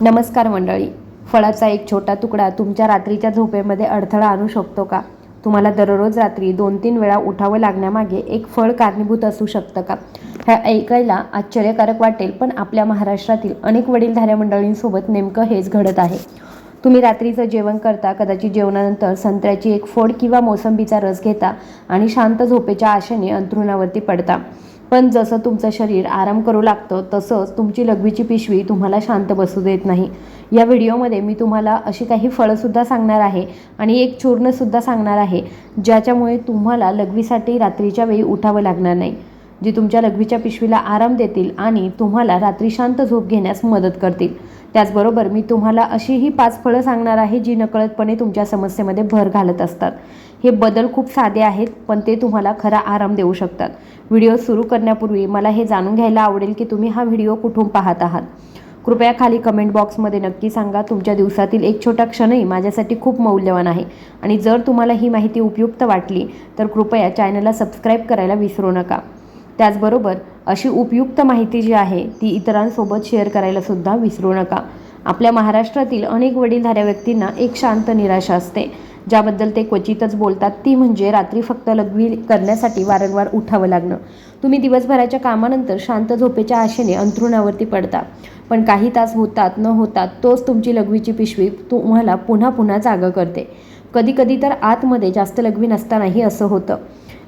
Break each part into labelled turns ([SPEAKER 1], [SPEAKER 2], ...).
[SPEAKER 1] नमस्कार मंडळी. फळाचा एक छोटा तुकडा तुमच्या रात्रीच्या झोपेमध्ये अडथळा आणू शकतो का? तुम्हाला दररोज रात्री दोन तीन वेळा उठावं लागण्यामागे एक फळ कारणीभूत असू शकतं का? हे ऐकायला आश्चर्यकारक वाटेल पण आपल्या महाराष्ट्रातील अनेक वडीलधाऱ्या मंडळींसोबत नेमकं हेच घडत आहे. तुम्ही रात्रीचं जेवण करता कदाचित जेवणानंतर संत्र्याची एक फोड किंवा मोसंबीचा रस घेता आणि शांत झोपेच्या आशेने अंथरुणावरती पडता. पण जसं तुमचं शरीर आराम करू लागतं तसंच तुमची लघवीची पिशवी तुम्हाला शांत बसू देत नाही. या व्हिडिओमध्ये मी तुम्हाला अशी काही फळंसुद्धा सांगणार आहे आणि एक चूर्णसुद्धा सांगणार आहे ज्याच्यामुळे तुम्हाला लघवीसाठी रात्रीच्या वेळी उठावं लागणार नाही जी तुमच्या लघवीच्या पिशवीला आराम देतील आणि तुम्हाला रात्री शांत झोप घेण्यास मदत करतील. त्याचबरोबर मी तुम्हाला अशीही पाच फळं सांगणार आहे जी नकळतपणे तुमच्या समस्येमध्ये भर घालत असतात. हे बदल खूप साधे आहेत पण ते तुम्हाला खरा आराम देऊ शकतात. व्हिडिओ सुरू करण्यापूर्वी मला हे जाणून घ्यायला आवडेल की तुम्ही हा व्हिडिओ कुठून पाहत आहात. कृपया खाली कमेंट बॉक्समध्ये नक्की सांगा तुमच्या दिवसातील एक छोटा क्षणही माझ्यासाठी खूप मौल्यवान आहे. आणि जर तुम्हाला ही माहिती उपयुक्त वाटली तर कृपया चॅनलला सबस्क्राईब करायला विसरू नका. त्याचबरोबर अशी उपयुक्त माहिती जी आहे ती इतरांसोबत शेअर करायला सुद्धा विसरू नका. आपल्या महाराष्ट्रातील अनेक वडीलधाऱ्या व्यक्तींना एक शांत निराशा असते. ज्याबद्दल ते क्वचितच बोलतात ती म्हणजे रात्री फक्त लघवी करण्यासाठी वारंवार उठावं लागणं. तुम्ही दिवसभराच्या कामानंतर शांत झोपेच्या आशेने अंथरुणावरती पडता. पण काही तास होतात न होतात तोच तुमची लघवीची पिशवी तुम्हाला पुन्हा पुन्हा जागं करते. कधी कधी तर आतमध्ये जास्त लघवी नसतानाही असं होतं.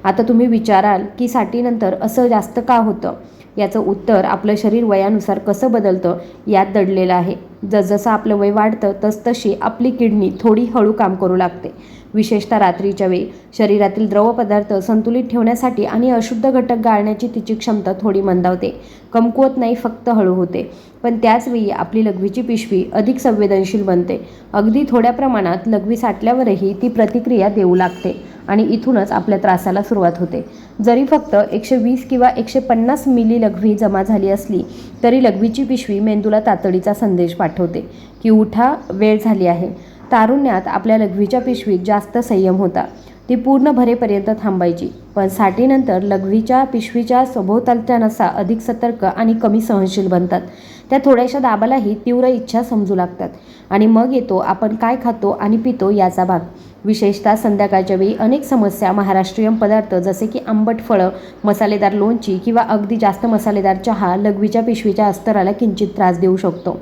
[SPEAKER 1] आता तुम्ही विचाराल की साठीनंतर असं जास्त का होतं? याचं उत्तर आपलं शरीर वयानुसार कसं बदलतं यात दडलेलं आहे. जसजसं आपलं वय वाढतं तसतशी आपली किडनी थोडी हळू काम करू लागते. विशेषतः रात्रीच्या वेळी. शरीरातील द्रवपदार्थ संतुलित ठेवण्यासाठी आणि अशुद्ध घटक गाळण्याची तिची क्षमता थोडी मंदावते. कमकुवत नाही फक्त हळू होते. पण त्याचवेळी आपली लघवीची पिशवी अधिक संवेदनशील बनते. अगदी थोड्या प्रमाणात लघवी साठल्यावरही ती प्रतिक्रिया देऊ लागते. आणि इथूनच आपल्या त्रासाला सुरुवात होते. जरी फक्त एकशे वीस किंवा एकशे पन्नास मिली लघवी जमा झाली असली तरी लघवीची पिशवी मेंदूला तातडीचा संदेश पाठवते की उठा वेळ झाली आहे. तारुण्यात आपल्या लघवीच्या पिशवीत जास्त संयम होता. ती पूर्ण भरेपर्यंत थांबायची पण साठीनंतर लघवीच्या पिशवीच्या सभोवतालच्या नसा अधिक सतर्क आणि कमी सहनशील बनतात. त्या थोड्याशा दाबालाही तीव्र इच्छा समजू लागतात. आणि मग येतो आपण काय खातो आणि पितो याचा भाग. विशेषतः संध्याकाळच्या वेळी अनेक समस्या महाराष्ट्रीयन पदार्थ जसे की आंबट फळं मसालेदार लोणची किंवा अगदी जास्त मसालेदार चहा लघवीच्या पिशवीच्या अस्तराला किंचित त्रास देऊ शकतो.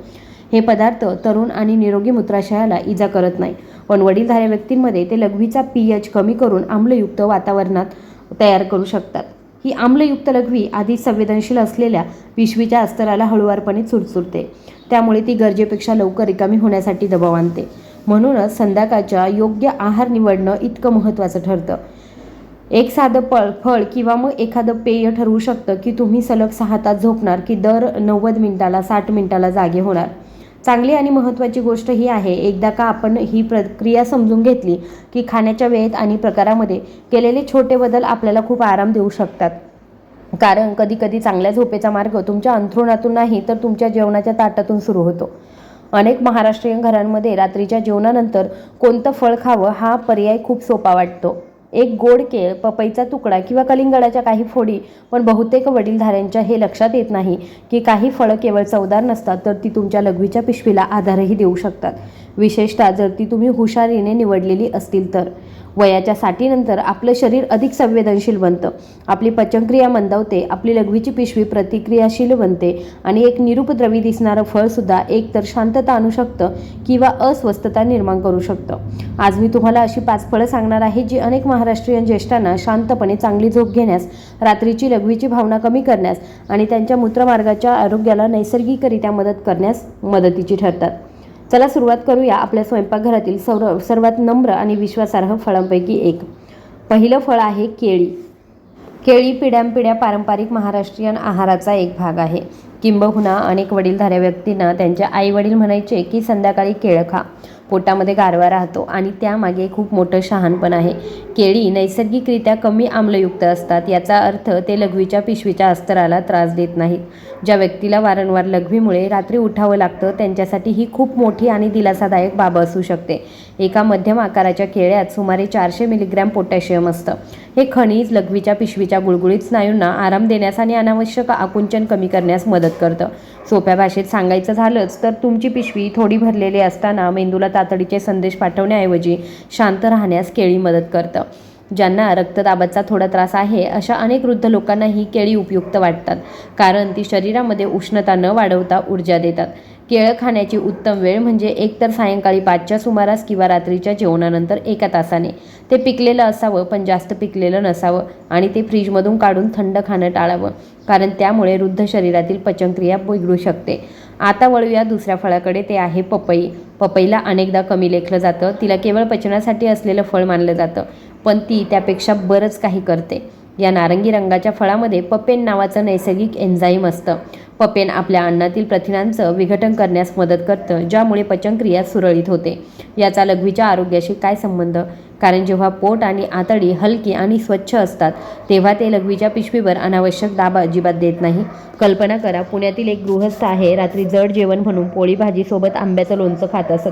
[SPEAKER 1] हे पदार्थ तरुण आणि निरोगी मूत्राशयाला इजा करत नाही. पण वडीलधाऱ्या व्यक्तींमध्ये ते लघवीचा पी एच कमी करून आम्लयुक्त वातावरणात तयार करू शकतात. ही आम्लयुक्त लघवी आधी संवेदनशील असलेल्या पिशवीच्या अस्तराला हळुवारपणे चुरचुरते. त्यामुळे ती गरजेपेक्षा लवकर रिकामी होण्यासाठी दबाव आणते. म्हणूनच संध्याकाळच्या योग्य आहार निवडणं इतकं महत्त्वाचं ठरतं. एक साधं पळ फळ किंवा मग एखादं पेय ठरवू शकतं की तुम्ही सलग सहा तास झोपणार की दर नव्वद मिनिटाला साठ मिनिटाला जागे होणार. चांगली आणि महत्त्वाची गोष्ट ही आहे एकदा का आपण ही प्रक्रिया समजून घेतली की खाण्याच्या वेळेत आणि प्रकारामध्ये केलेले छोटे बदल आपल्याला खूप आराम देऊ शकतात. कारण कधीकधी चांगल्या झोपेचा मार्ग तुमच्या अंथरुणातून नाही तर तुमच्या जेवणाच्या ताटातून सुरू होतो. अनेक महाराष्ट्रीयन घरांमध्ये रात्रीच्या जेवणानंतर कोणतं फळ खावं हा पर्याय खूप सोपा वाटतो. एक गोड केळ पपईचा तुकडा किंवा कलिंगडाच्या काही फोडी पण बहुतेक वडीलधाऱ्यांच्या हे लक्षात येत नाही की काही फळं केवळ चवदार नसतात तर ती तुमच्या लघवीच्या पिशवीला आधारही देऊ शकतात. विशेषतः जर ती तुम्ही हुशारीने निवडलेली असतील तर. वयाच्या साठीनंतर आपलं शरीर अधिक संवेदनशील बनतं. आपली पचनक्रिया मंदावते आपली लघवीची पिशवी प्रतिक्रियाशील बनते आणि एक निरुपद्रवी दिसणारं फळसुद्धा एकतर शांतता आणू शकतं किंवा अस्वस्थता निर्माण करू शकतं. आज मी तुम्हाला अशी पाच फळं सांगणार आहे जी अनेक महाराष्ट्रीयन ज्येष्ठांना शांतपणे चांगली झोप घेण्यास रात्रीची लघवीची भावना कमी करण्यास आणि त्यांच्या मूत्रमार्गाच्या आरोग्याला नैसर्गिकरित्या मदत करण्यास मदतीची ठरतात. चला सुरुवात करूया आपल्या स्वयंपाकघरातील सर्व सर्वात नम्र आणि विश्वासार्ह फळांपैकी एक. पहिलं फळ आहे केळी. केळी पिढ्यानपिढ्या पारंपरिक महाराष्ट्रीयन आहाराचा एक भाग आहे. किंबहुना अनेक वडीलधाऱ्या व्यक्तींना त्यांचे आईवडील म्हणायचे की संध्याकाळी केळं खा. पोटामध्ये गारवा राहतो आणि त्यामागे खूप मोठं शहाणपण आहे. केळी नैसर्गिकरित्या कमी आम्लयुक्त असतात याचा अर्थ ते लघवीच्या पिशवीच्या अस्तराला त्रास देत नाहीत. ज्या व्यक्तीला वारंवार लघवीमुळे रात्री उठावं लागतं त्यांच्यासाठी ही खूप मोठी आणि दिलासादायक बाब असू शकते. एका मध्यम आकाराच्या केळ्यात सुमारे चारशे मिलीग्रॅम पोटॅशियम असतं. हे खनिज लघवीच्या पिशवीच्या गुळगुळीत स्नायूंना आराम देण्यास आणि अनावश्यक आकुंचन कमी करण्यास मदत करतं. सोप्या भाषेत सांगायचं झालंच तर तुमची पिशवी थोडी भरलेली असताना मेंदूला तातडीचे संदेश पाठवण्याऐवजी शांत राहण्यास केळी मदत करतं. ज्यांना रक्तदाबाचा थोडा त्रास आहे अशा अनेक वृद्ध लोकांना ही केळी उपयुक्त वाटतात कारण ती शरीरामध्ये उष्णता न वाढवता ऊर्जा देतात. केळं खाण्याची उत्तम वेळ म्हणजे एकतर सायंकाळी पाचच्या सुमारास किंवा रात्रीच्या जेवणानंतर एका तासाने. ते पिकलेलं असावं पण जास्त पिकलेलं नसावं आणि ते फ्रीजमधून काढून थंड खाणं टाळावं कारण त्यामुळे वृद्ध शरीरातील पचनक्रिया बिघडू शकते. आता वळूया दुसऱ्या फळाकडे ते आहे पपई. पपईला अनेकदा कमी लेखलं जातं. तिला केवळ पचनासाठी असलेलं फळ मानलं जातं पण ती त्यापेक्षा बरंच काही करते. या नारंगी रंगाच्या फळामध्ये पपेन नावाचं नैसर्गिक एन्झाईम असतं. पपेन आपल्या अन्नातील प्रथिनांचं विघटन करण्यास मदत करतं ज्यामुळे पचनक्रिया सुरळीत होते. याचा लघवीच्या आरोग्याशी काय संबंध? कारण जेव्हा पोट आणि आतडी हलकी आणि स्वच्छ असतात तेव्हा ते लघवीच्या पिशवीवर अनावश्यक दाब अजिबात देत नाही. कल्पना करा पुण्यातील एक गृहस्थ आहे रात्री जड जेवण म्हणून पोळी भाजीसोबत आंब्याचं लोणचं खात असत.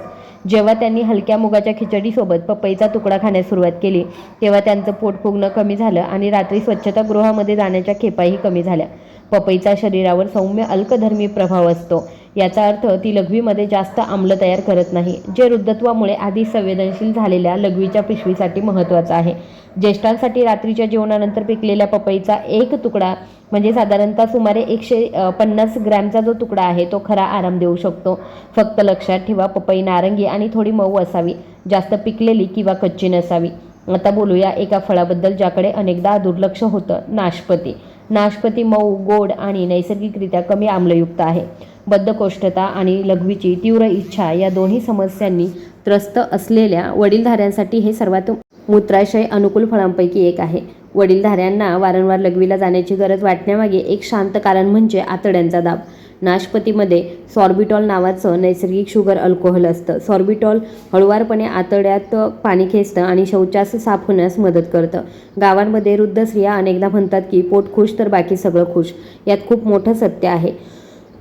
[SPEAKER 1] जेव्हा त्यांनी हलक्या मुगाच्या खिचडीसोबत पपईचा तुकडा खाण्यास सुरुवात केली तेव्हा त्यांचं पोट फुगणं कमी झालं आणि रात्री स्वच्छतागृहामध्ये जाण्याच्या खेपाही कमी झाल्या. पपईचा शरीरावर सौम्य अल्कधर्मी प्रभाव असतो. याचा अर्थ ती लघवीमध्ये जास्त आम्ल तयार करत नाही जे वृद्धत्वामुळे आधी संवेदनशील झालेल्या लघवीच्या पिशवीसाठी महत्त्वाचं आहे. ज्येष्ठांसाठी रात्रीच्या जेवणानंतर पिकलेल्या पपईचा एक तुकडा म्हणजे साधारणतः सुमारे एकशे पन्नास ग्रॅमचा जो तुकडा आहे तो खरा आराम देऊ शकतो. फक्त लक्षात ठेवा पपई नारंगी आणि थोडी मऊ असावी जास्त पिकलेली किंवा कच्ची नसावी. आता बोलूया एका फळाबद्दल ज्याकडे अनेकदा दुर्लक्ष होतं नाशपती. नाशपती मऊ गोड आणि नैसर्गिकरित्या कमी आम्लयुक्त आहे. बद्धकोष्ठता आणि लघवीची तीव्र इच्छा या दोन्ही समस्यांनी त्रस्त असलेल्या वडीलधाऱ्यांसाठी हे सर्वात मूत्राशय अनुकूल फळांपैकी एक आहे. वडीलधाऱ्यांना वारंवार लघवीला जाण्याची गरज वाटण्यामागे एक शांत कारण म्हणजे आतड्यांचा दाब. नाशपतीमध्ये सॉर्बिटॉल नावाचं नैसर्गिक शुगर अल्कोहोल असतं. सॉर्बिटॉल हळुवारपणे आतड्यात पाणी खेचतं आणि शौचास साफ होण्यास मदत करतं. गावांमध्ये वृद्ध स्त्रिया अनेकदा म्हणतात की पोट खुश तर बाकी सगळं खुश. यात खूप मोठं सत्य आहे.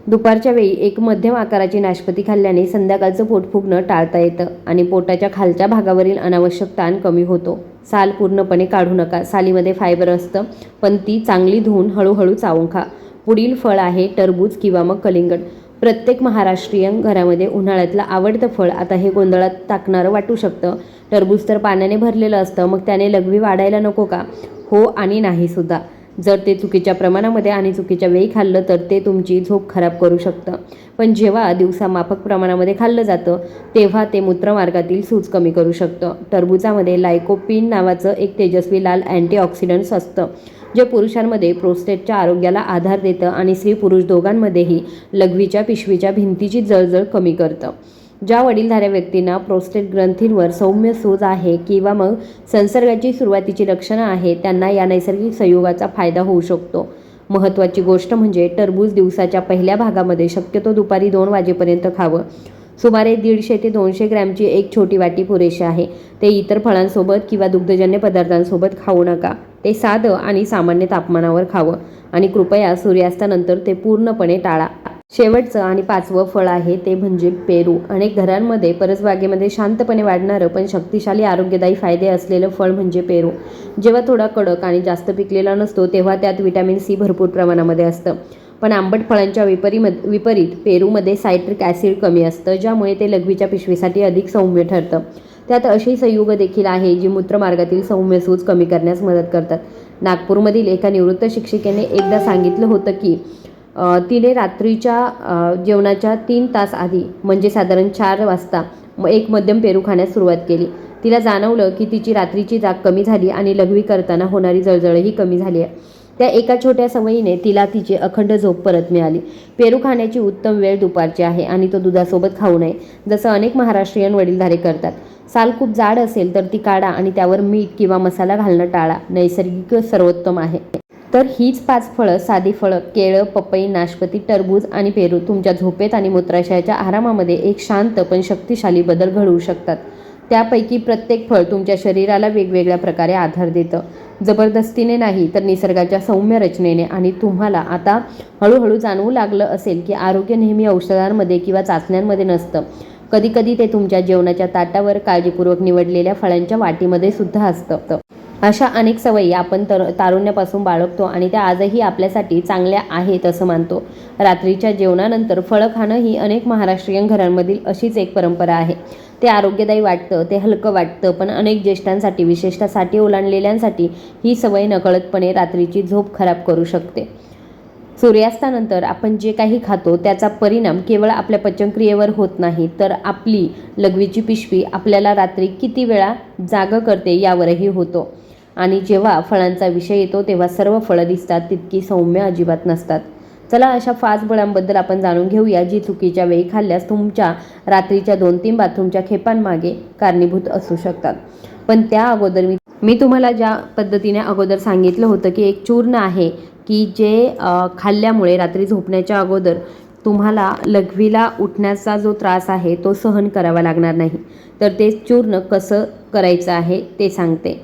[SPEAKER 1] दुपारच्या वेळी एक मध्यम आकाराची नाशपती खाल्ल्याने संध्याकाळचं पोट फुगणं टाळता येतं आणि पोटाच्या खालच्या भागावरील अनावश्यक ताण कमी होतो. साल पूर्णपणे काढू नका. सालीमध्ये फायबर असतं पण ती चांगली धुवून हळूहळू चावून खा. पुढील फळ आहे टरबूज किंवा मग कलिंगड. प्रत्येक महाराष्ट्रीयन घरामध्ये उन्हाळ्यातलं आवडतं फळ आता हे गोंधळात टाकणारं वाटू शकतं. टरबूज तर पाण्याने भरलेलं असतं मग त्याने लघवी वाढायला नको का? हो आणि नाही सुद्धा. जर ते चुकीच्या प्रमाणामध्ये आणि चुकीच्या वेळी खाल्लं तर ते तुमची झोप खराब करू शकतं. पण जेव्हा दिवसा माफक प्रमाणामध्ये खाल्लं जातं तेव्हा ते मूत्रमार्गातील सूज कमी करू शकतं. टरबुजामध्ये लायकोपिन नावाचं एक तेजस्वी लाल अँटीऑक्सिडंट्स असतं. जे पुरुषांमध्ये प्रोस्टेटच्या आरोग्याला आधार देतं आणि स्त्री पुरुष दोघांमध्येही लघवीच्या पिशवीच्या भिंतीची जळजळ कमी करतं. ज्या वडीलधाऱ्या व्यक्तींना प्रोस्टेट ग्रंथींवर सौम्य सूज आहे किंवा मग संसर्गाची सुरुवातीची लक्षणं आहे त्यांना या नैसर्गिक संयोगाचा फायदा होऊ शकतो. महत्त्वाची गोष्ट म्हणजे टरबूज दिवसाच्या पहिल्या भागामध्ये शक्यतो दुपारी दोन वाजेपर्यंत खावं. सुमारे दीडशे ते दोनशे ग्रॅमची एक छोटी वाटी पुरेशी आहे. ते इतर फळांसोबत किंवा दुग्धजन्य पदार्थांसोबत खाऊ नका. ते साधं आणि सामान्य तापमानावर खावं आणि कृपया सूर्यास्तानंतर ते पूर्णपणे टाळा. शेवटचं आणि पाचवं फळ आहे ते म्हणजे पेरू. अनेक घरांमध्ये परसबागेमध्ये शांतपणे वाढणारं पण शक्तिशाली आरोग्यदायी फायदे असलेलं फळ म्हणजे पेरू. जेव्हा थोडा कडक आणि जास्त पिकलेला नसतो तेव्हा त्यात विटॅमिन सी भरपूर प्रमाणामध्ये असतं. पण आंबट फळांच्या विपरीमद विपरीत पेरूमध्ये सायट्रिक ॲसिड कमी असतं ज्यामुळे ते लघवीच्या पिशवीसाठी अधिक सौम्य ठरतं. त्यात अशी संयुग देखील आहे जी मूत्रमार्गातील सौम्य सूज कमी करण्यास मदत करतात. नागपूरमधील एका निवृत्त शिक्षिकेने एकदा सांगितलं होतं की तिने रात्रीच्या जेवणाच्या तीन तास आधी म्हणजे साधारण चार वाजता म- एक मध्यम पेरू खाण्यास सुरुवात केली. तिला जाणवलं की तिची रात्रीची जाग कमी झाली आणि लघवी करताना होणारी जळजळही कमी झाली आहे. त्या एका छोट्या सवयीने तिला तिची अखंड झोप परत मिळाली. पेरू खाण्याची उत्तम वेळ दुपारची आहे आणि तो दुधासोबत खाऊ नये जसं अनेक महाराष्ट्रीयन वडीलधारे करतात. साल खूप जाड असेल तर ती काढा आणि त्यावर मीठ किंवा मसाला घालणं टाळा नैसर्गिक सर्वोत्तम आहे. तर हीच पाच फळं साधी फळं केळं पपई नाशपती टरबूज आणि पेरू तुमच्या झोपेत आणि मूत्राशयाच्या आरामामध्ये एक शांत पण शक्तिशाली बदल घडवू शकतात. त्यापैकी प्रत्येक फळ तुमच्या शरीराला वेगवेगळ्या प्रकारे आधार देतं. जबरदस्तीने नाही तर निसर्गाच्या सौम्य रचनेने. आणि तुम्हाला आता हळूहळू जाणवू लागलं असेल की आरोग्य नेहमी औषधांमध्ये किंवा चाचण्यांमध्ये नसतं. कधीकधी ते तुमच्या जेवणाच्या ताटावर काळजीपूर्वक निवडलेल्या फळांच्या वाटीमध्ये सुद्धा असतं. अशा अनेक सवयी आपण तर तारुण्यापासून बाळगतो आणि त्या आजही आपल्यासाठी चांगल्या आहेत असं मानतो. रात्रीच्या जेवणानंतर फळं खाणं ही अनेक महाराष्ट्रीयन घरांमधील अशीच एक परंपरा आहे. ते आरोग्यदायी वाटतं ते हलकं वाटतं पण अनेक ज्येष्ठांसाठी विशेषतः साठी ओलांडलेल्यांसाठी ही सवय नकळतपणे रात्रीची झोप खराब करू शकते. सूर्यास्तानंतर आपण जे काही खातो त्याचा परिणाम केवळ आपल्या पचनक्रियेवर होत नाही तर आपली लघवीची पिशवी आपल्याला रात्री किती वेळा जाग करते यावरही होतो. आणि जेव्हा फळांचा विषय येतो तेव्हा सर्व फळं दिसतात तितकी सौम्य अजिबात नसतात. चला अशा फास्ट बळांबद्दल आपण जाणून घेऊया जी चुकीच्या वेळी खाल्ल्यास तुमच्या रात्रीच्या दोन तीन बाथरूमच्या खेपांमागे कारणीभूत असू शकतात. पण त्या अगोदर मी मी तुम्हाला ज्या पद्धतीने अगोदर सांगितलं होतं की एक चूर्ण आहे की जे खाल्ल्यामुळे रात्री झोपण्याच्या अगोदर तुम्हाला लघवीला उठण्याचा जो त्रास आहे तो सहन करावा लागणार नाही. तर ते चूर्ण कसं करायचं आहे ते सांगते.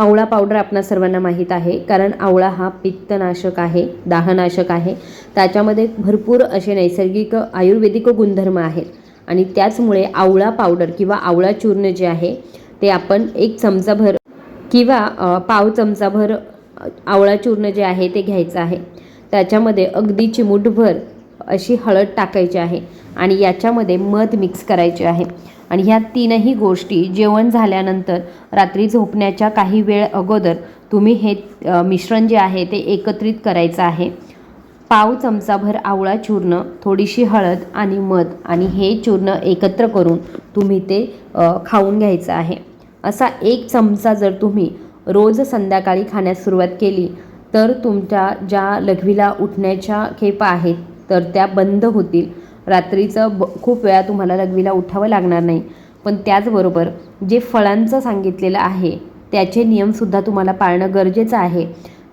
[SPEAKER 1] आवळा पावडर आपणा सर्वांना माहीत आहे. कारण आवळा हा पित्तनाशक आहे दाहनाशक आहे. त्याच्यामध्ये भरपूर असे नैसर्गिक आयुर्वेदिक गुणधर्म आहेत. आणि त्याचमुळे आवळा पावडर किंवा आवळा चूर्ण जे आहे ते आपण एक चमचाभर किंवा पाव चमचाभर आवळा चूर्ण जे आहे ते घ्यायचं आहे. त्याच्यामध्ये अगदी चिमूटभर अशी हळद टाकायची आहे. आणि याच्यामध्ये मध मिक्स करायचे आहे. आणि ह्या तीनही गोष्टी जेवण झाल्यानंतर रात्री झोपण्याच्या काही वेळ अगोदर तुम्ही हे मिश्रण जे आहे ते एकत्रित करायचं आहे. पाव चमचाभर आवळा चूर्ण थोडीशी हळद आणि मध आणि हे चूर्ण एकत्र करून तुम्ही ते खाऊन घ्यायचं आहे. असा एक चमचा जर तुम्ही रोज संध्याकाळी खाण्यास सुरुवात केली तर तुमच्या ज्या लघवीला उठण्याच्या खेपा आहेत तर त्या बंद होतील. रात्रीचं ब खूप वेळा तुम्हाला लघवीला उठावं लागणार नाही. पण त्याचबरोबर जे फळांचं सांगितलेलं आहे त्याचे नियमसुद्धा तुम्हाला पाळणं गरजेचं आहे.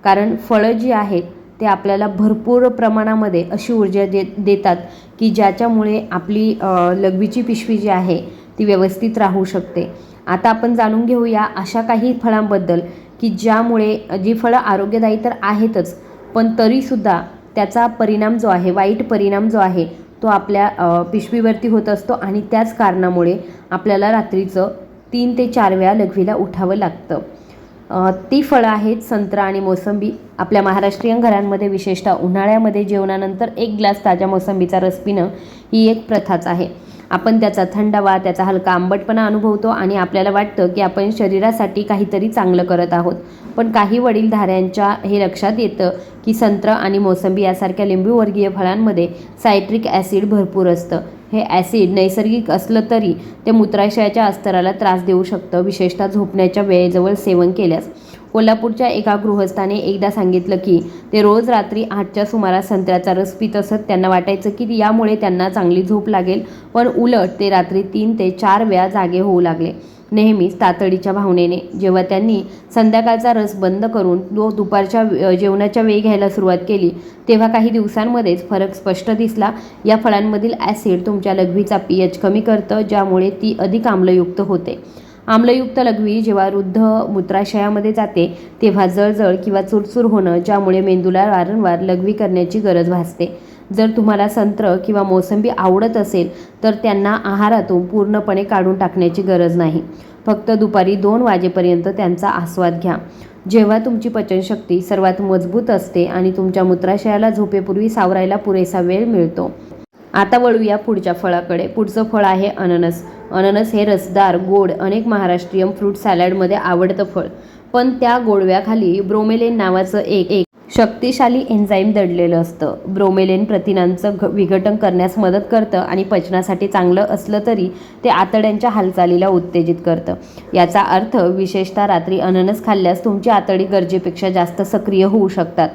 [SPEAKER 1] कारण फळं जी आहेत ते आपल्याला भरपूर प्रमाणामध्ये अशी ऊर्जा दे देतात की ज्याच्यामुळे आपली लघवीची पिशवी जी आहे ती व्यवस्थित राहू शकते. आता आपण जाणून घेऊया अशा काही फळांबद्दल की ज्यामुळे जी फळं आरोग्यदायी तर आहेतच पण तरीसुद्धा त्याचा परिणाम जो आहे वाईट परिणाम जो आहे तो आपल्या पिशवीवरती होत असतो आणि त्याच कारणामुळे आपल्याला रात्रीचं तीन ते चार वेळा लघवीला उठावं लागतं. ती फळं आहेत संत्रा आणि मोसंबी. आपल्या महाराष्ट्रीयन घरांमध्ये विशेषतः उन्हाळ्यामध्ये जेवणानंतर एक ग्लास ताज्या मोसंबीचा रस पिणं ही एक प्रथाच आहे. आपण त्याचा थंडावा त्याचा हलका आंबटपणा अनुभवतो आणि आपल्याला वाटतं की आपण शरीरासाठी काहीतरी चांगलं करत आहोत. पण काही वडीलधाऱ्यांच्या हे लक्षात येतं की संत्र आणि मोसंबी यासारख्या लिंबूवर्गीय फळांमध्ये सायट्रिक ॲसिड भरपूर असतं. हे ॲसिड नैसर्गिक असलं तरी ते मूत्राशयाच्या अस्तराला त्रास देऊ शकतं विशेषतः झोपण्याच्या वेळेजवळ सेवन केल्यास. कोल्हापूरच्या एका गृहस्थाने एकदा सांगितलं की ते रोज रात्री आठच्या सुमारास संत्र्याचा रस पित असत. त्यांना वाटायचं की यामुळे त्यांना चांगली झोप लागेल पण उलट ते रात्री तीन ते चार वेळा जागे होऊ लागले. नेहमीच तातडीच्या भावनेने. जेव्हा त्यांनी संध्याकाळचा रस बंद करून दो दुपारच्या जेवणाच्या वेळी घ्यायला सुरुवात केली तेव्हा काही दिवसांमध्येच फरक स्पष्ट दिसला. या फळांमधील ॲसिड तुमच्या लघवीचा पी एच कमी करतं ज्यामुळे ती अधिक आम्लयुक्त होते. आम्लयुक्त लघवी जेव्हा वृद्ध मूत्राशयामध्ये जाते तेव्हा जळजळ किंवा चुरचूर होणं ज्यामुळे मेंदूला वारंवार लघवी करण्याची गरज भासते. जर तुम्हाला संत्र किंवा मोसंबी आवडत असेल तर त्यांना आहारातून पूर्णपणे काढून टाकण्याची गरज नाही. फक्त दुपारी दोन वाजेपर्यंत त्यांचा आस्वाद घ्या. जेव्हा तुमची पचनशक्ती सर्वात मजबूत असते आणि तुमच्या मूत्राशयाला झोपेपूर्वी सावरायला पुरेसा वेळ मिळतो. आता वळूया पुढच्या फळाकडे. पुढचं फळ आहे अननस. अननस हे रसदार गोड अनेक महाराष्ट्रीयन फ्रूट सॅलडमध्ये आवडतं फळ. पण त्या गोडव्याखाली ब्रोमेलेन नावाचं एक एक शक्तिशाली एन्झाईम दडलेलं असतं. ब्रोमेलेन प्रथिनांचं घ विघटन करण्यास मदत करतं आणि पचनासाठी चांगलं असलं तरी ते आतड्यांच्या हालचालीला उत्तेजित करतं. याचा अर्थ विशेषतः रात्री अननस खाल्ल्यास तुमची आतडी गरजेपेक्षा जास्त सक्रिय होऊ शकतात.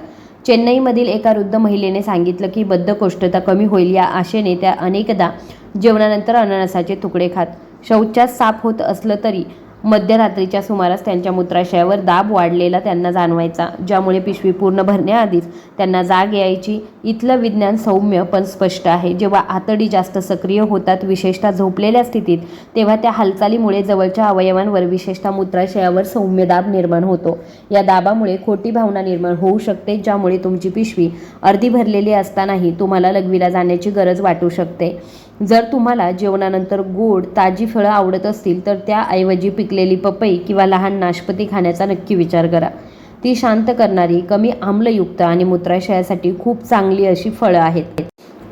[SPEAKER 1] चेन्नईमधील एका वृद्ध महिलेने सांगितलं की बद्धकोष्ठता कमी होईल या आशेने त्या अनेकदा जेवणानंतर अननसाचे तुकडे खात शौचात साफ होत असलं तरी मध्यरात्रीच्या सुमारास त्यांच्या मूत्राशयावर दाब वाढलेला त्यांना जाणवायचा ज्यामुळे पिशवी पूर्ण भरण्याआधीच त्यांना जाग यायची. इथलं विज्ञान सौम्य पण स्पष्ट आहे. जेव्हा आतडी जास्त सक्रिय होतात विशेषतः झोपलेल्या स्थितीत तेव्हा त्या हालचालीमुळे जवळच्या अवयवांवर विशेषतः मूत्राशयावर सौम्य दाब निर्माण होतो. या दाबामुळे खोटी भावना निर्माण होऊ शकते ज्यामुळे तुमची पिशवी अर्धी भरलेली असतानाही तुम्हाला लघवीला जाण्याची गरज वाटू शकते. जर तुम्हाला जेवणानंतर गोड ताजी फळं आवडत असतील तर त्याऐवजी पिकलेली पपई किंवा लहान नाशपती खाण्याचा नक्की विचार करा. ती शांत करणारी कमी आम्लयुक्त आणि मूत्राशयासाठी खूप चांगली अशी फळं आहेत.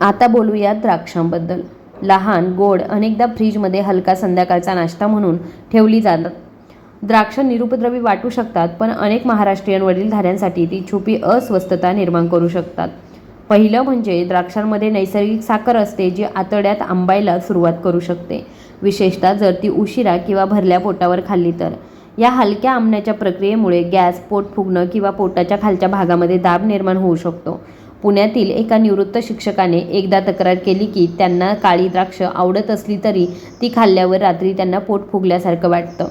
[SPEAKER 1] आता बोलूया द्राक्षांबद्दल. लहान गोड अनेकदा फ्रीजमध्ये हलका संध्याकाळचा नाश्ता म्हणून ठेवली जातात. द्राक्ष निरुपद्रवी वाटू शकतात पण अनेक महाराष्ट्रीयन वडीलधाऱ्यांसाठी ती छुपी अस्वस्थता निर्माण करू शकतात. पहिलं म्हणजे द्राक्षांमध्ये नैसर्गिक साखर असते जी आतड्यात आंबायला सुरुवात करू शकते. विशेषतः जर ती उशिरा किंवा भरल्या पोटावर खाल्ली तर. या हलक्या आंबण्याच्या प्रक्रियेमुळे गॅस पोट फुगणं किंवा पोटाच्या खालच्या भागामध्ये दाब निर्माण होऊ शकतो. पुण्यातील एका निवृत्त शिक्षकाने एकदा तक्रार केली की त्यांना काळी द्राक्ष आवडत असली तरी ती खाल्ल्यावर रात्री त्यांना पोट फुगल्यासारखं वाटतं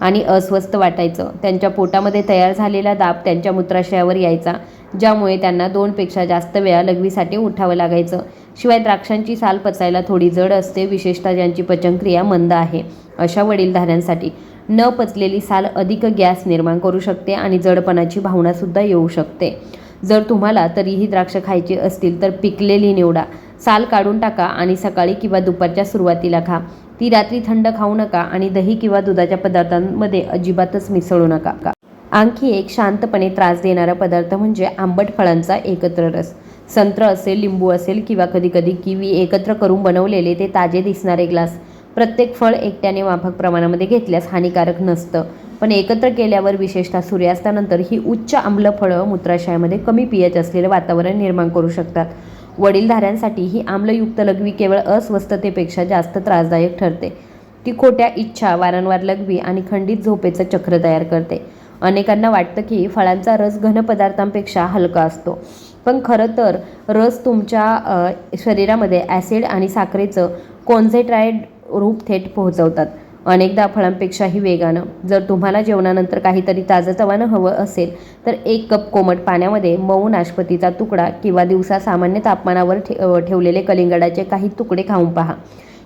[SPEAKER 1] आणि अस्वस्थ वाटायचं. त्यांच्या पोटामध्ये तयार झालेला दाब त्यांच्या मूत्राशयावर यायचा. ज्यामुळे त्यांना दोनपेक्षा जास्त वेळा लघवीसाठी उठावं लागायचं. शिवाय द्राक्षांची साल पचायला थोडी जड असते विशेषतः ज्यांची पचनक्रिया मंद आहे. अशा वडीलधाऱ्यांसाठी न पचलेली साल अधिक गॅस निर्माण करू शकते आणि जडपणाची भावनासुद्धा येऊ शकते. जर तुम्हाला तरीही द्राक्ष खायची असतील तर पिकलेली निवडा. साल काढून टाका आणि सकाळी किंवा दुपारच्या सुरुवातीला खा. ती रात्री थंड खाऊ नका आणि दही किंवा दुधाच्या पदार्थांमध्ये अजिबातच मिसळू नका. आणखी एक शांतपणे त्रास देणारा पदार्थ म्हणजे आंबट फळांचा एकत्र रस. संत्र असेल लिंबू असेल किंवा कधीकधी किवी एकत्र करून बनवलेले ते ताजे दिसणारे ग्लास. प्रत्येक फळ एकट्याने माफक प्रमाणामध्ये घेतल्यास हानिकारक नसतं. पण एकत्र केल्यावर विशेषतः सूर्यास्तानंतर ही उच्च आम्ल फळं मूत्राशयामध्ये कमी पियच असलेलं वातावरण निर्माण करू शकतात. वडीलधाऱ्यांसाठी ही आम्लयुक्त लघवी केवळ अस्वस्थतेपेक्षा जास्त त्रासदायक ठरते. ती खोट्या इच्छा वारंवार लघवी आणि खंडित झोपेचं चक्र तयार करते. अनेकांना वाटतं की फळांचा रस घन पदार्थांपेक्षा हलका असतो. पण खरं तर रस तुमच्या शरीरामध्ये ॲसिड आणि साखरेचं कॉन्झेट्राइड रूप थेट पोहोचवतात. अनेकदा फळांपेक्षाही वेगानं. जर तुम्हाला जेवणानंतर काहीतरी ताजंतवानं हवं असेल तर एक कप कोमट पाण्यामध्ये मऊ नाशपतीचा तुकडा किंवा दिवसा सामान्य तापमानावर ठे ठेवलेले कलिंगडाचे काही तुकडे खाऊन पहा.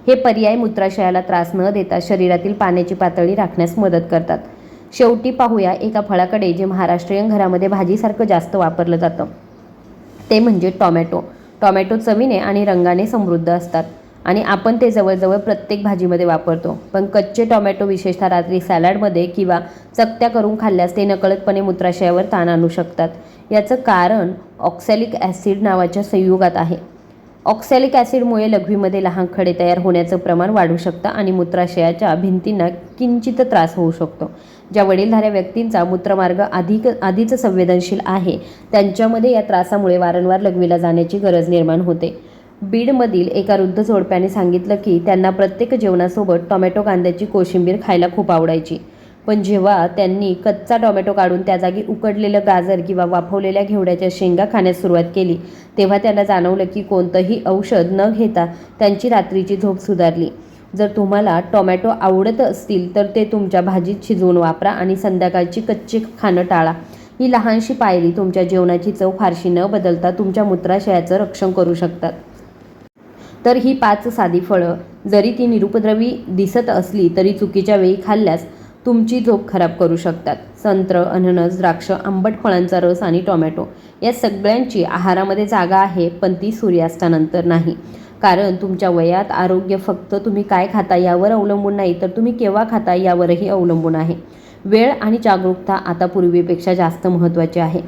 [SPEAKER 1] हे पर्याय मूत्राशयाला त्रास न देता शरीरातील पाण्याची पातळी राखण्यास मदत करतात. शेवटी पाहूया एका फळाकडे जे महाराष्ट्रीयन घरामध्ये भाजीसारखं जास्त वापरलं जातं. ते म्हणजे टॉमॅटो. टॉमॅटो चवीने आणि रंगाने समृद्ध असतात आणि आपण ते जवळजवळ प्रत्येक भाजीमध्ये वापरतो. पण कच्चे टॉमॅटो विशेषतः रात्री सॅलडमध्ये किंवा चकत्या करून खाल्ल्यास ते नकळतपणे मूत्राशयावर ताण आणू शकतात. याचं कारण ऑक्सॅलिक ॲसिड नावाच्या संयुगात आहे. ऑक्सॅलिक ॲसिडमुळे लघवीमध्ये लहान खडे तयार होण्याचं प्रमाण वाढू शकतं आणि मूत्राशयाच्या भिंतींना किंचित त्रास होऊ शकतो. ज्या वडीलधाऱ्या व्यक्तींचा मूत्रमार्ग अधिक आधीच संवेदनशील आहे त्यांच्यामध्ये या त्रासामुळे वारंवार लघवीला जाण्याची गरज निर्माण होते. बीडमधील एका वृद्ध जोडप्याने सांगितलं की त्यांना प्रत्येक जेवणासोबत टोमॅटो कांद्याची कोशिंबीर खायला खूप आवडायची. पण जेव्हा त्यांनी कच्चा टोमॅटो काढून त्या जागी उकडलेलं गाजर किंवा वाफवलेल्या घेवड्याच्या शेंगा खाण्यास सुरुवात केली तेव्हा त्यांना जाणवलं की कोणतंही औषध न घेता त्यांची रात्रीची झोप सुधारली. जर तुम्हाला टोमॅटो आवडत असतील तर ते तुमच्या भाजीत शिजवून वापरा आणि संध्याकाळची कच्ची खाणं टाळा. ही लहानशी पायरी तुमच्या जेवणाची चव फारशी न बदलता तुमच्या मूत्राशयाचं रक्षण करू शकतात. तर ही पाच साधी फळं. जरी ती निरुपद्रवी दिसत असली तरी चुकीच्या वेळी खाल्ल्यास तुमची झोप खराब करू शकतात. संत्र अननस द्राक्ष आंबट फळांचा रस आणि टोमॅटो या सगळ्यांची आहारामध्ये जागा आहे पण ती सूर्यास्तानंतर नाही. कारण तुमच्या वयात आरोग्य फक्त तुम्ही काय खाता यावर अवलंबून नाही तर तुम्ही केव्हा खाता यावरही अवलंबून आहे. वेळ आणि जागरूकता आता पूर्वीपेक्षा जास्त महत्त्वाची आहे.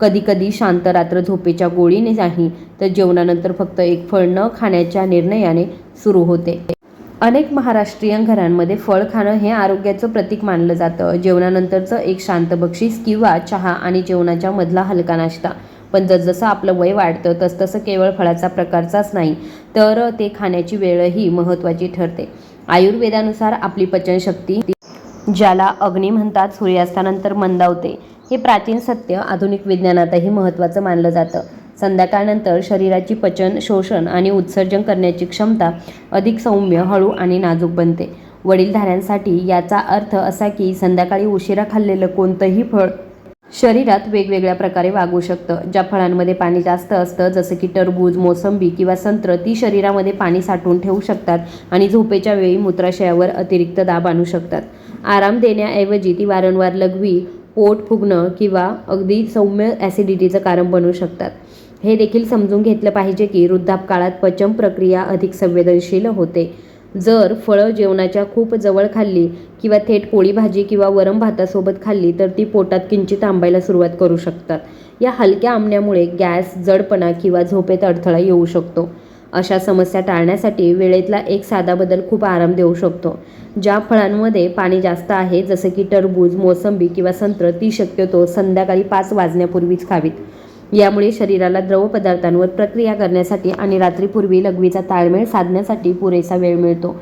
[SPEAKER 1] कधीकधी शांत रात्र झोपेच्या गोळीने नाही तर जेवणानंतर फक्त एक फळ न खाण्याच्या निर्णयाने सुरू होते. अनेक महाराष्ट्रीयन घरांमध्ये फळ खाणं हे आरोग्याचं प्रतीक मानलं जातं. जेवणानंतरचं एक शांत बक्षीस किंवा चहा आणि जेवणाच्या मधला हलका नाश्ता. पण जसजसं आपलं वय वाढतं तसतसं केवळ फळाचा प्रकारचाच नाही तर ते खाण्याची वेळही महत्त्वाची ठरते. आयुर्वेदानुसार आपली पचनशक्ती ज्याला अग्नी म्हणतात सूर्यास्तानंतर मंदावते हे प्राचीन सत्य आधुनिक विज्ञानातही महत्त्वाचं मानलं जातं. संध्याकाळनंतर शरीराची पचन शोषण आणि उत्सर्जन करण्याची क्षमता अधिक सौम्य हळू आणि नाजूक बनते. वडीलधाऱ्यांसाठी याचा अर्थ असा की संध्याकाळी उशिरा खाल्लेलं कोणतंही फळ शरीरात वेगवेगळ्या प्रकारे वागू शकतं. ज्या फळांमध्ये पाणी जास्त असतं जसं की टरबूज मोसंबी किंवा संत्र ती शरीरामध्ये पाणी साठवून ठेवू शकतात आणि झोपेच्या वेळी मूत्राशयावर अतिरिक्त दाब आणू शकतात. आराम देण्याऐवजी ती वारंवार लघवी पोट फुगणं किंवा अगदी सौम्य ॲसिडिटीचं कारण बनू शकतात. हे देखील समजून घेतलं पाहिजे की वृद्धापकाळात पचन प्रक्रिया अधिक संवेदनशील होते. जर फळं जेवणाच्या खूप जवळ खाल्ली किंवा थेट पोळी भाजी किंवा वरम भातासोबत खाल्ली तर ती पोटात किंचित आंबायला सुरुवात करू शकतात. या हलक्या आंबण्यामुळे गॅस जडपणा किंवा झोपेत अडथळा येऊ शकतो. अशा समस्या टाळण्यासाठी वेळेतला एक साधा बदल खूप आराम देऊ शकतो ज्या फळांमध्ये पाणी जास्त आहे जसं की टरबूज मोसंबी किंवा संत्र ती शक्यतो संध्याकाळी पाच वाजण्यापूर्वीच खावीत. यामुळे शरीराला द्रव पदार्थांवर प्रक्रिया करण्यासाठी आणि रात्रीपूर्वी लघवीचा ताळमेळ साधण्यासाठी पुरेसा वेळ मिळतो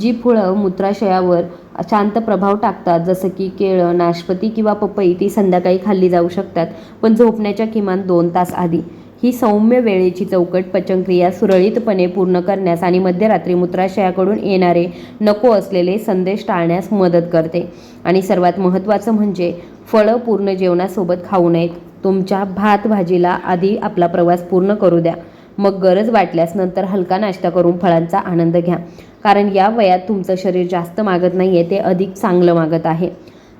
[SPEAKER 1] जी फळं मूत्राशयावर शांत प्रभाव टाकतात जसं की केळं नाशपती किंवा पपई ती संध्याकाळी खाल्ली जाऊ शकतात पण झोपण्याच्या किमान दोन तास आधी. ही सौम्य वेळेची चौकट पचनक्रिया सुरळीतपणे पूर्ण करण्यास आणि मध्यरात्री मूत्राशयाकडून येणारे नको असलेले संदेश टाळण्यास मदत करते. आणि सर्वात महत्त्वाचं म्हणजे फळं पूर्ण जेवणासोबत खाऊ नयेत. तुमच्या भात भाजीला आधी आपला प्रवास पूर्ण करू द्या. मग गरज वाटल्यास नंतर हलका नाश्ता करून फळांचा आनंद घ्या. कारण या वयात तुमचं शरीर जास्त मागत नाही आहे ते अधिक चांगलं मागत आहे.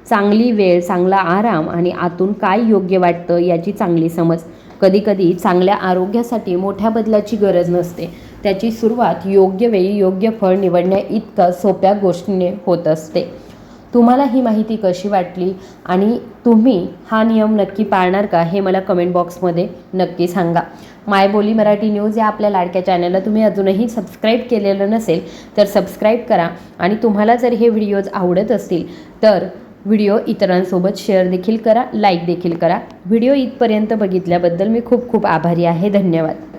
[SPEAKER 1] चांगली वेळ चांगला आराम आणि आतून काय योग्य वाटतं याची चांगली समज. कधीकधी चांगल्या आरोग्यासाठी मोठ्या बदलाची गरज नसते. त्याची सुरुवात योग्य वेळी योग्य फळ निवडण्या इतकं सोप्या गोष्टीने होत असते. तुम्हाला ही माहिती कशी वाटली आणि तुम्ही हा नियम नक्की पाळणार का हे मला कमेंट बॉक्समध्ये नक्की सांगा. मायबोली मराठी न्यूज या आपल्या लाडक्या चॅनलला तुम्ही अजूनही सबस्क्राईब केलेलं नसेल तर सबस्क्राईब करा. आणि तुम्हाला जर हे व्हिडिओज आवडत असतील तर व्हिडिओ इतरांसोबत शेअर देखील करा लाईक देखील करा. व्हिडिओ इथपर्यंत बघितल्याबद्दल मी खूप खूप आभारी आहे. धन्यवाद.